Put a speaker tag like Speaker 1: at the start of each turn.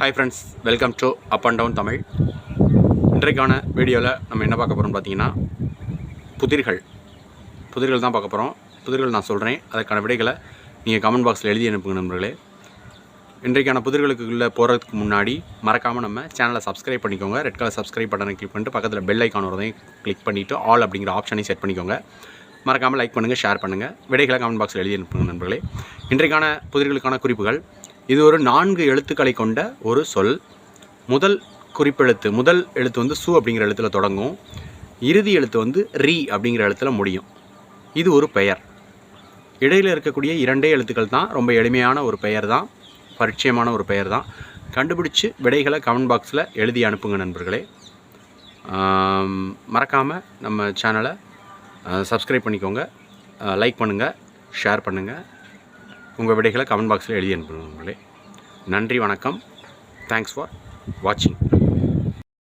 Speaker 1: Hi friends welcome to up and down Tamil இன்றைக்கான வீடியோவில் நம்ம என்ன பார்க்க போகிறோம்னு பார்த்தீங்கன்னா புதிர்கள். புதிர்கள் தான் பார்க்க போகிறோம் புதிர்கள் நான் சொல்கிறேன் அதற்கான விடைகளை நீங்கள் கமெண்ட் பாக்ஸில் எழுதி அனுப்புங்க நண்பர்களே. இன்றைக்கான புதிர்களுக்குள்ளே போகிறதுக்கு முன்னாடி மறக்காமல் நம்ம சேனலை சப்ஸ்கிரைப் பண்ணிக்கோங்க. ரெட் கலர் சப்ஸ்கிரைப் பட்டனை கிளிக் பண்ணிட்டு பக்கத்தில் பெல் ஐக்கான் வரதையும் கிளிக் பண்ணிவிட்டு ஆல் அப்படிங்கிற ஆப்ஷனையும் செட் பண்ணிக்கோங்க. மறக்காமல் லைக் பண்ணுங்கள் ஷேர் பண்ணுங்கள் விடைகளை கமெண்ட் பாக்ஸில் எழுதி அனுப்புங்க நண்பர்களே. இன்றைக்கான புதிர்களுக்கான குறிப்புகள். இது ஒரு நான்கு எழுத்துக்களை கொண்ட ஒரு சொல். முதல் குறிப்பெழுத்து முதல் எழுத்து வந்து சு அப்படிங்கிற எழுத்தில் தொடங்கும். இறுதி எழுத்து வந்து ரி அப்படிங்கிற எழுத்தில் முடியும். இது ஒரு பெயர். இடையில் இருக்கக்கூடிய இரண்டே எழுத்துக்கள் தான் ரொம்ப எளிமையான ஒரு பெயர் தான் பரிச்சயமான ஒரு பெயர் தான். கண்டுபிடிச்சு விடைகளை கமெண்ட் பாக்ஸில் எழுதி அனுப்புங்க நண்பர்களே. மறக்காமல் நம்ம சேனலை சப்ஸ்கிரைப் பண்ணிக்கோங்க. லைக் பண்ணுங்கள் ஷேர் பண்ணுங்கள் உங்கள் விடைகளை கமெண்ட் பாக்ஸில் எழுதி அனுப்புங்க நன்றி வணக்கம். தேங்க்ஸ் ஃபார் வாட்சிங்